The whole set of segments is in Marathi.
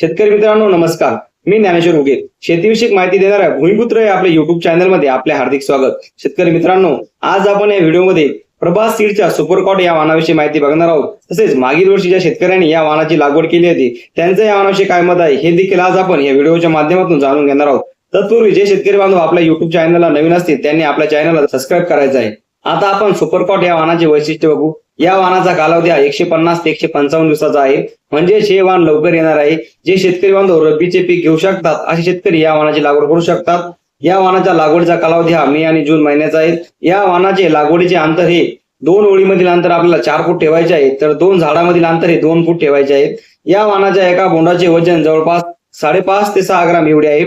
शेतकरी मित्रांनो नमस्कार. मी ज्ञानेश्वर उगे. शेतीविषयक माहिती देणाऱ्या भूमिपुत्र या आपल्या युट्यूब चॅनलमध्ये आपले हार्दिक स्वागत. शेतकरी मित्रांनो आज आपण या व्हिडिओमध्ये प्रभास सीडच्या सुपरकॉट या वाहनाविषयी माहिती बघणार आहोत. तसेच मागील वर्षी ज्या शेतकऱ्यांनी या वाहनाची लागवड केली होती त्यांचं या वाहनाविषयी काय मत आहे हे देखील आज आपण या व्हिडिओच्या माध्यमातून जाणून घेणार आहोत. तत्पूर्वी जे शेतकरी बांधव आपल्या युट्यूब चॅनलला नवीन असतील त्यांनी आपल्या चॅनलला सबस्क्राईब करायचं आहे. आता आपण सुपरकॉट या वाहनाचे वैशिष्ट्य बघू. या वाहनाचा कालावधी हा एकशे पन्नास ते एकशे पंचावन्न दिवसाचा आहे. म्हणजे हे वाहन लवकर येणार आहे. जे शेतकरी बांधव रब्बीचे पीक घेऊ शकतात असे शेतकरी या वाहनाची लागवड करू शकतात. या वाहनाच्या लागवडीचा कालावधी हा मे आणि जून महिन्याचा आहे. या वाहनाचे लागवडीचे अंतर हे दोन ओळीमधील अंतर आपल्याला चार फूट ठेवायचे आहे तर दोन झाडामधील अंतर हे दोन फूट ठेवायचे आहे. या वाहनाच्या एका बोंडाचे वजन जवळपास साडेपाच ते सहा ग्राम एवढे आहे.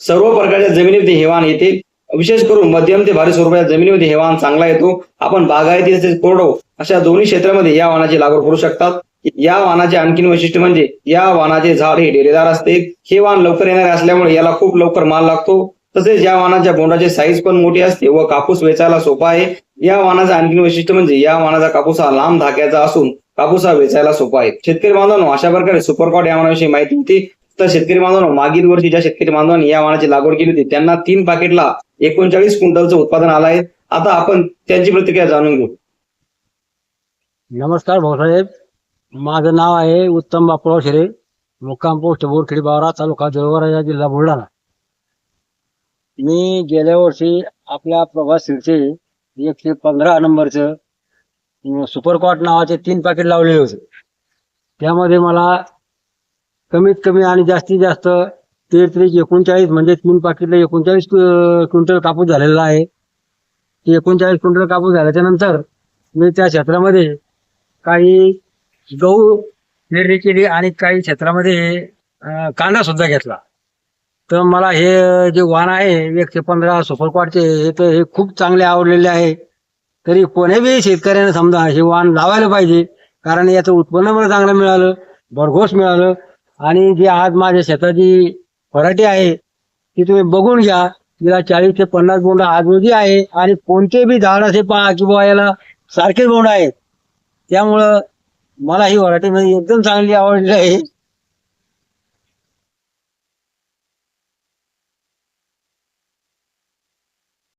सर्व प्रकारच्या जमिनीमध्ये हे वाहन येते. विशेष करून मध्यम ते भारी स्वरूपाच्या जमिनीमध्ये हे वाहन चांगला येतो. आपण बागायती तसेच कोरडो अशा दोन्ही क्षेत्रामध्ये या वाहनाची लागवड करू शकतात. या वाहनाचे आणखीन वैशिष्ट्य म्हणजे या वाहनाचे झाड हे डेरेदार असते. हे वाहन लवकर येणारे असल्यामुळे याला खूप लवकर माल लागतो. तसेच या वाहनाच्या बोंडाची साईज पण मोठी असते व कापूस वेचायला सोपा आहे. या वाहनाचं आणखीन वैशिष्ट्य म्हणजे या वाहनाचा कापूस हा लांब धाक्याचा असून कापूस हा वेचायला सोपा आहे. शेतकरी बांधवांनो अशा प्रकारे सुपरकॉट या वाहनाविषयी माहिती होती. तर शेतकरी बांधवांनो मागील वर्षी ज्या शेतकरी बांधवांनी या वाहनाची लागवड केली होती त्यांना तीन पाकिटला एकोणचाळीस क्विंटलचं उत्पादन आलं आहे. आता आपण त्यांची प्रतिक्रिया जाणून घेऊ. नमस्कार भाऊसाहेब माझं नाव आहे उत्तम बापूराव शिरे मुक्काम पोस्ट बोरखेडी बावरा तालुका जळगाव जिल्हा बुलढाणा. मी गेल्या वर्षी आपल्या प्रभास शिरचे एकशे पंधरा नंबरचं सुपरकॉट नावाचे तीन पॅकेट लावलेले होते. त्यामध्ये मला कमीत कमी आणि जास्तीत जास्त तेर एकोणचाळीस म्हणजे तीन पाकिटला एकोणचाळीस क्विंटल कापूस झालेला आहे. ते एकोणचाळीस क्विंटल कापूस झाल्याच्यानंतर मी त्या क्षेत्रामध्ये काही गहू पेरणी केली आणि काही क्षेत्रामध्ये कांदा सुद्धा घेतला. तर मला हे जे वाहन आहे एकशे पंधरा सुपरकॉटचे हे तर हे खूप चांगले आवडलेले आहे. तरी कोणीही शेतकऱ्याने समजा हे वाहन लावायला पाहिजे कारण याचं उत्पन्न मला चांगलं मिळालं भरघोस मिळालं. आणि जे आज माझ्या शेताची व्हरायटी आहे. ती तुम्ही बघून घ्या. तिला चाळीस ते पन्नास बोंड आजोजी आहे आणि कोणते बी झाड असे पहा की बुवा याला सारखेच बोंड आहेत. त्यामुळं मला ही व्हरायटी म्हणजे एकदम चांगली आवडली आहे.